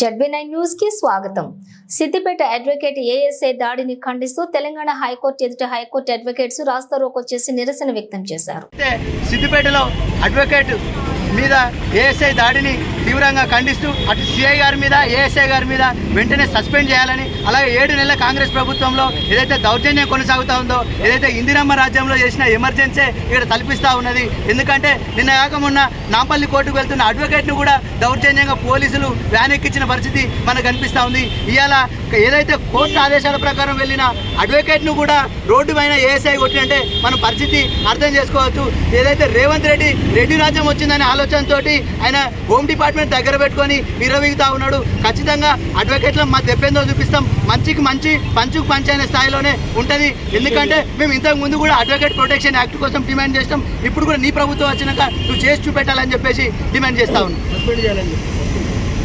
ZB nine న్యూస్కి స్వాగతం. Siddipet advocate ASI దాడిని ఖండిస్తూ తెలంగాణ హైకోర్టు ఎదుట high court advocates rasta roko చేసి నిరసన వ్యక్తం చేశారు. సిద్దిపేటలో అడ్వకేట్ మీద ఏఎస్ఐ దాడిని తీవ్రంగా ఖండిస్తూ అటు సిఐ గారి మీద ఏఎస్ఐ గారి మీద వెంటనే సస్పెండ్ చేయాలని అలాగే ఏడు నెలల కాంగ్రెస్ ప్రభుత్వంలో ఏదైతే దౌర్జన్యం కొనసాగుతూ ఉందో ఏదైతే ఇందిరమ్మ రాజ్యంలో చేసిన ఎమర్జెన్సీ ఇక్కడ తలపిస్తూ ఉన్నది. ఎందుకంటే నిన్న కాకమున్న నాంపల్లి కోర్టుకు వెళ్తున్న అడ్వకేట్ను కూడా దౌర్జన్యంగా పోలీసులు వ్యాన్ ఎక్కించిన పరిస్థితి మనకు కనిపిస్తూ ఉంది. ఇవాళ ఏదైతే కోర్టు ఆదేశాల ప్రకారం వెళ్ళిన అడ్వకేట్ను కూడా రోడ్డు పైన ఏఎస్ఐ కొట్టినంటే మన పరిస్థితి అర్థం చేసుకోవచ్చు. ఏదైతే రేవంత్ రెడ్డి రెడ్డి రాజ్యం వచ్చిందని వచ్చిందనే ఆలోచనతో ఆయన హోమ్ డిపార్ట్మెంట్ దగ్గర పెట్టుకొని విరవీగుతా ఉన్నాడు. ఖచ్చితంగా అడ్వకేట్లో మా దెబ్బేందో చూపిస్తాం. మంచికి మంచి పంచుకు పంచి అనే స్థాయిలోనే ఉంటుంది. ఎందుకంటే మేము ఇంతకు ముందు కూడా అడ్వకేట్ ప్రొటెక్షన్ యాక్ట్ కోసం డిమాండ్ చేస్తాం ఇప్పుడు కూడా నీ ప్రభుత్వం వచ్చినాక నువ్వు చేసి చూపెట్టాలని చెప్పేసి డిమాండ్ చేస్తా ఉన్నాను